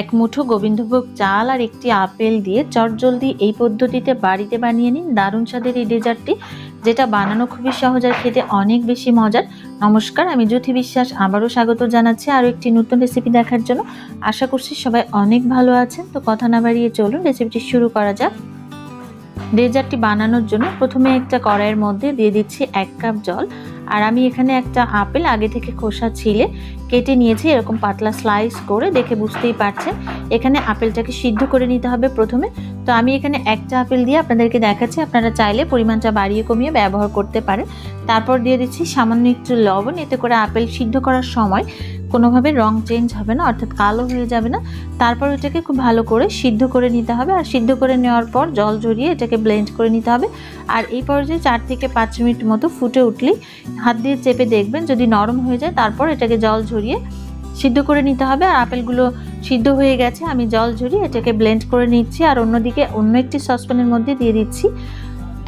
এক মুঠো গোবিন্দভোগ চাল আর একটি আপেল দিয়ে চটজলদি এই পদ্ধতিতে বাড়িতে বানিয়ে নিন। দারুণ স্বাদের এই ডেজার্টটি, যেটা বানানো খুবই সহজ আর খেতে অনেক বেশি মজার। নমস্কার, আমি জ্যোতি বিশ্বাস, আবারও স্বাগত জানাচ্ছি আরও একটি নতুন রেসিপি দেখার জন্য। আশা করছি সবাই অনেক ভালো আছেন, তো কথা না বাড়িয়ে চলুন রেসিপিটি শুরু করা যাক। ডেজার্টটি বানানোর জন্য প্রথমে একটা কড়াইয়ের মধ্যে দিয়ে দিচ্ছি এক কাপ জল। আর আমি এখানে একটা আপেল আগে থেকে খোসা ছিলে, কেটে নিয়েছি, এরকম পাতলা স্লাইস করে দেখে বুঝতেই পারছেন। এখানে আপেলটাকে সিদ্ধ করে নিতে হবে প্রথমে। তো আমি এখানে একটা আপেল দিয়ে আপনাদেরকে দেখাচ্ছি, আপনারা চাইলে পরিমাণটা বাড়িয়ে কমিয়ে ব্যবহার করতে পারেন। তারপর দিয়ে দিচ্ছি সামান্য একটু লবণ, এতে করে আপেল সিদ্ধ করার সময় কোনোভাবে রং চেঞ্জ হবে না, অর্থাৎ কালো হয়ে যাবে না। তারপর এটাকে খুব ভালো করে সিদ্ধ করে নিতে হবে আর সিদ্ধ করে নেওয়ার পর জল ঝরিয়ে এটাকে ব্লেন্ড করে নিতে হবে। আর এই পর্যায়ে চার থেকে পাঁচ মিনিট মতো ফুটে উঠলেই হাত দিয়ে চেপে দেখবেন যদি নরম হয়ে যায় তারপর এটাকে জল ঝরিয়ে সিদ্ধ করে নিতে হবে। আর আপেলগুলো সিদ্ধ হয়ে গেছে, আমি জল ঝরিয়ে এটাকে ব্লেন্ড করে নিচ্ছি। আর অন্যদিকে অন্য একটি সসপ্যানের মধ্যে দিয়ে দিচ্ছি।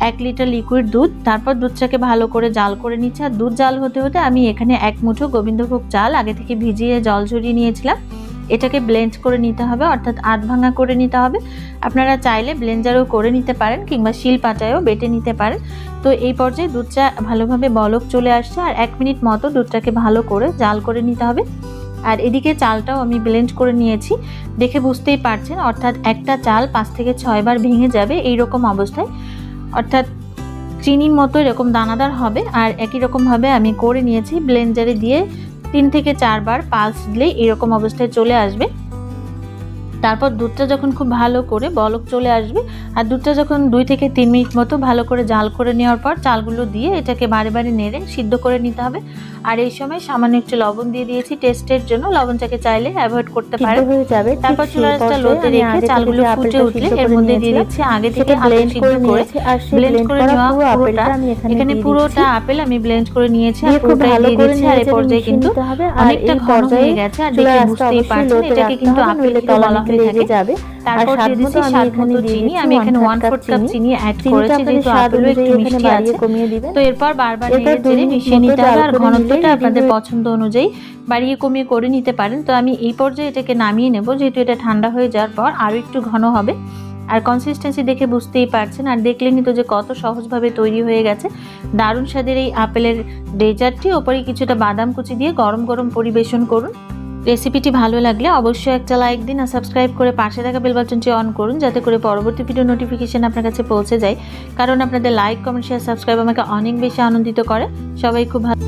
এক লিটার লিকুইড দুধ, তারপর দুধটাকে ভালো করে জাল করে নিচ্ছে। আর দুধ জাল হতে হতে আমি এখানে এক মুঠো গোবিন্দভোগ চাল আগে থেকে ভিজিয়ে জল ঝরিয়ে নিয়েছিলাম। এটাকে ব্লেন্ড করে নিতে হবে, অর্থাৎ আধ ভাঙা করে নিতে হবে। আপনারা চাইলে ব্লেন্ডারও করে নিতে পারেন, কিংবা শিল পাটায়ও বেটে নিতে পারেন। তো এই পর্যায়ে দুধটা ভালোভাবে বলক চলে আসছে, আর এক মিনিট মতো দুধটাকে ভালো করে জাল করে নিতে হবে। আর এদিকে চালটাও আমি ব্লেন্ড করে নিয়েছি। দেখে বুঝতেই পারছেন, অর্থাৎ একটা চাল পাঁচ থেকে ছয়বার ভেঙে যাবে এই রকম অবস্থায়। অর্থাৎ চিনির মতো এরকম দানাদার হবে, আর একই রকমভাবে আমি করে নিয়েছি ব্লেন্ডারে দিয়ে তিন থেকে চারবার পালস দিলে এরকম অবস্থায় চলে আসবে। তারপর দুধটা যখন খুব ভালো করে বলক চলে আসবে আর দুধটা যখন দুই থেকে তিন মিনিট মতো ভালো করে জাল করে নেওয়ার পর চালগুলো দিয়ে এটাকে বারে বারে নেড়ে সিদ্ধ করে নিতে হবে। আর এই সময় সামান্য একটু লবণ দিয়ে দিয়েছি টেস্টের জন্য লবণটাকে চাইলে অ্যাভয়েড করতে পারেন। হয়ে যাবে তারপর চুলাটা লোতে রেখে চালগুলো ফুটে উঠলে এর মধ্যে দিয়ে দিচ্ছি আগে থেকে আপেল সিদ্ধ করে ব্লেন্ড করে নেওয়া পুরোটা এখানে পুরোটা আপেল আমি ব্লেন্ড করে নিয়েছি আর খুব পুরোটাই ভালো দিয়ে করে দিচ্ছি। আর এই পর্যায়ে কিন্তু অনেকটা ঘন হয়ে গেছে আর দেখে বুঝতেই পারছেন এটাকে কিন্তু আপেল বলা থাকে যাবে। তারপর দিয়ে দিচ্ছি স্বাদ মতো চিনি। আমি এখানে ওয়ান ফোর্থ কাপ চিনি। অ্যাড করেছি যেহেতু আপেলও একটু মিষ্টি আছে। কমিয়ে দিবেন। তো এরপর বারবার নেড়ে চেড়ে মিশিয়ে নিতে হবে। আর ঘনত্বটা আপনাদের পছন্দ অনুযায়ী বাড়িয়ে কমিয়ে করে নিতে পারেন। তো আমি এই পর্যায়ে এটাকে নামিয়ে নেব। যেহেতু এটা ঠান্ডা হয়ে যাওয়ার পর আরও একটু ঘন হবে। আর কনসিস্টেন্সি দেখে বুঝতেই পারছেন। আর দেখলেনই তো যে কত সহজভাবে তৈরি হয়ে গেছে। দারুণ স্বাদের এই আপেলের ডেজার্টটি ওপরে কিছুটা বাদাম কুচি দিয়ে গরম গরম পরিবেশন করুন। রেসিপিটি ভালো লাগলে অবশ্যই একটা লাইক দিন আর সাবস্ক্রাইব করে পাশে থাকা বেল বাটনটি অন করুন যাতে করে পরবর্তী ভিডিও নোটিফিকেশান আপনার কাছে পৌঁছে যায়। কারণ আপনাদের লাইক কমেন্ট শেয়ার সাবস্ক্রাইব আমাকে অনেক বেশি আনন্দিত করে। সবাই খুব ভালো